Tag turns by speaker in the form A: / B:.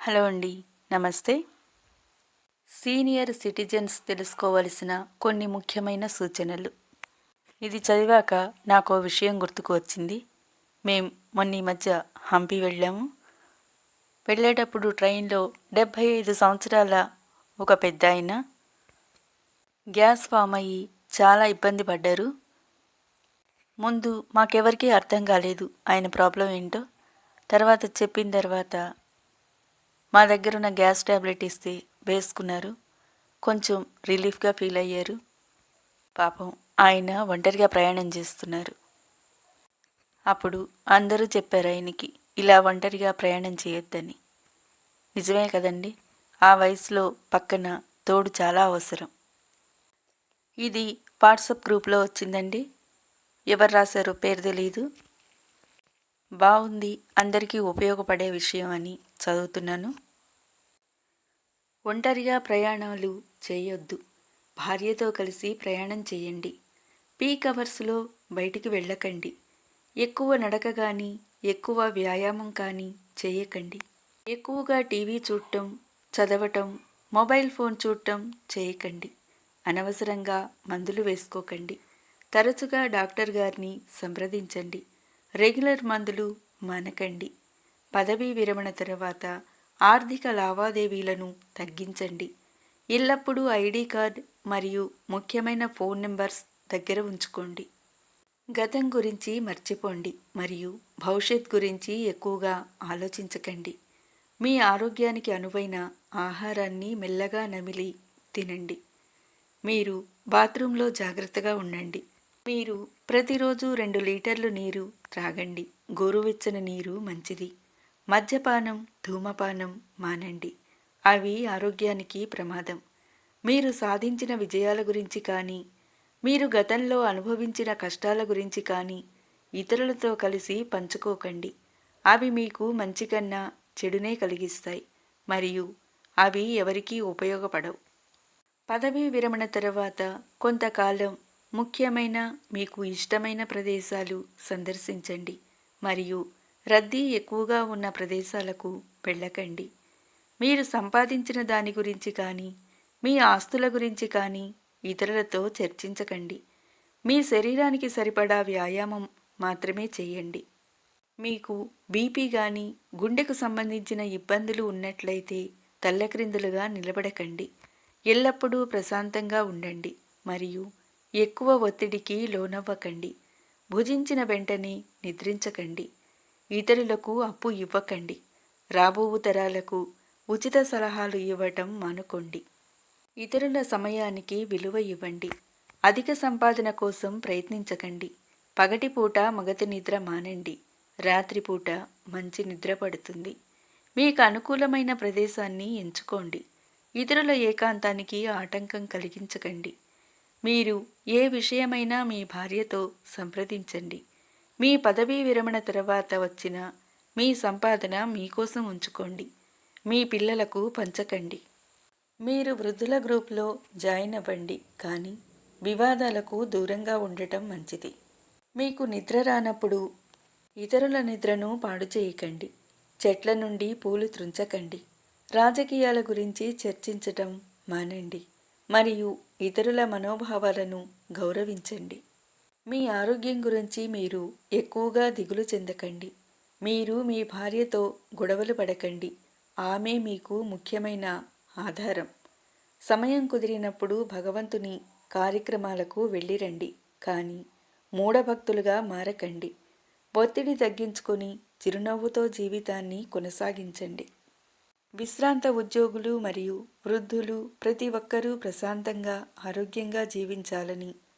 A: Hello అండి నమస్తే. Senior citizens తెలుసుకోవలసిన కొన్ని ముఖ్యమైన సూచనలు. ఇది చదివాక నాకు విషయం గుర్తుకు వచ్చింది. మేం మొన్న ఈ మధ్య హంపి వెళ్ళాము. వెళ్ళేటప్పుడు ట్రైన్లో డెబ్భై ఐదు సంవత్సరాల ఒక పెద్ద ఆయన. గ్యాస్ ఫామ్ అయ్యి చాలా ఇబ్బంది పడ్డారు. ముందు మాకెవరికీ అర్థం కాలేదు ఆయన ప్రాబ్లం ఏంటో. తర్వాత చెప్పిన తర్వాత మా దగ్గర ఉన్న గ్యాస్ ట్యాబ్లెట్ ఇస్తే వేసుకున్నారు. కొంచెం రిలీఫ్గా ఫీల్ అయ్యారు. పాపం ఆయన ఒంటరిగా ప్రయాణం చేస్తున్నారు. అప్పుడు అందరూ చెప్పారు ఆయనకి ఇలా ఒంటరిగా ప్రయాణం చేయొద్దని. నిజమే కదండి. ఆ వయసులో పక్కన తోడు చాలా అవసరం. ఇది వాట్సాప్ గ్రూప్లో వచ్చిందండి. ఎవరు రాశారో పేరు తెలియదు బాగుంది. అందరికీ ఉపయోగపడే విషయం అని. చదువుతున్నాను. ఒంటరిగా ప్రయాణాలు చేయొద్దు. భార్యతో కలిసి ప్రయాణం చేయండి. పీక్ అవర్స్లో బయటికి వెళ్ళకండి. ఎక్కువ నడక కానీ ఎక్కువ వ్యాయామం కానీ చేయకండి. ఎక్కువగా టీవీ చూడటం చదవటం మొబైల్ ఫోన్ చూడటం చేయకండి. అనవసరంగా మందులు వేసుకోకండి. తరచుగా డాక్టర్ గారిని సంప్రదించండి. రెగ్యులర్ మందులు మానకండి. పదవీ విరమణ తర్వాత ఆర్థిక లావాదేవీలను తగ్గించండి. ఎల్లప్పుడూ ఐడి కార్డ్ మరియు ముఖ్యమైన ఫోన్ నెంబర్స్ దగ్గర ఉంచుకోండి. గతం గురించి మర్చిపోండి మరియు భవిష్యత్ గురించి ఎక్కువగా ఆలోచించకండి. మీ ఆరోగ్యానికి అనువైన ఆహారాన్ని మెల్లగా నమిలి తినండి. మీరు బాత్రూంలో జాగ్రత్తగా ఉండండి. మీరు ప్రతిరోజు రెండు లీటర్లు నీరు త్రాగండి. గోరువెచ్చని నీరు మంచిది. మద్యపానం ధూమపానం మానండి. అవి ఆరోగ్యానికి ప్రమాదం. మీరు సాధించిన విజయాల గురించి కానీ మీరు గతంలో అనుభవించిన కష్టాల గురించి కానీ ఇతరులతో కలిసి పంచుకోకండి. అవి మీకు మంచి కన్నా చెడునే కలిగిస్తాయి. మరియు అవి ఎవరికీ ఉపయోగపడవు. పదవీ విరమణ తర్వాత కొంతకాలం ముఖ్యమైన మీకు ఇష్టమైన ప్రదేశాలు సందర్శించండి. మరియు రద్దీ ఎక్కువగా ఉన్న ప్రదేశాలకు వెళ్ళకండి. మీరు సంపాదించిన దాని గురించి కానీ మీ ఆస్తుల గురించి కానీ ఇతరులతో చర్చించకండి. మీ శరీరానికి సరిపడా వ్యాయామం మాత్రమే చేయండి. మీకు బీపీ కానీ గుండెకు సంబంధించిన ఇబ్బందులు ఉన్నట్లయితే తల్లక్రిందులుగా నిలబడకండి. ఎల్లప్పుడూ ప్రశాంతంగా ఉండండి మరియు ఎక్కువ ఒత్తిడికి లోనవ్వకండి. భుజించిన వెంటనే నిద్రించకండి. ఇతరులకు అప్పు ఇవ్వకండి. రాబో తరాలకు ఉచిత సలహాలు ఇవ్వటం మానుకోండి. ఇతరుల సమయానికి విలువ ఇవ్వండి. అధిక సంపాదన కోసం ప్రయత్నించకండి. పగటిపూట మగతి నిద్ర మానండి. రాత్రిపూట మంచి నిద్ర పడుతుంది. మీకు అనుకూలమైన ప్రదేశాన్ని ఎంచుకోండి. ఇతరుల ఏకాంతానికి ఆటంకం కలిగించకండి. మీరు ఏ విషయమైనా మీ భార్యతో సంప్రదించండి. మీ పదవీ విరమణ తర్వాత వచ్చిన మీ సంపాదన మీకోసం ఉంచుకోండి. మీ పిల్లలకు పంచకండి. మీరు వృద్ధుల గ్రూప్లో జాయిన్ అవ్వండి కానీ వివాదాలకు దూరంగా ఉండటం మంచిది. మీకు నిద్ర రానప్పుడు ఇతరుల నిద్రను పాడు చేయకండి. చెట్ల నుండి పూలు త్రుంచకండి. రాజకీయాల గురించి చర్చించటం మానండి. మరియు ఇతరుల మనోభావాలను గౌరవించండి. మీ ఆరోగ్యం గురించి మీరు ఎక్కువగా దిగులు చెందకండి. మీరు మీ భార్యతో గొడవలు పడకండి. ఆమె మీకు ముఖ్యమైన ఆధారం. సమయం కుదిరినప్పుడు భగవంతుని కార్యక్రమాలకు వెళ్ళిరండి. కానీ మూఢభక్తులుగా మారకండి. ఒత్తిడి తగ్గించుకొని చిరునవ్వుతో జీవితాన్ని కొనసాగించండి. విశ్రాంత ఉద్యోగులు మరియు వృద్ధులు ప్రతి ఒక్కరూ ప్రశాంతంగా ఆరోగ్యంగా జీవించాలని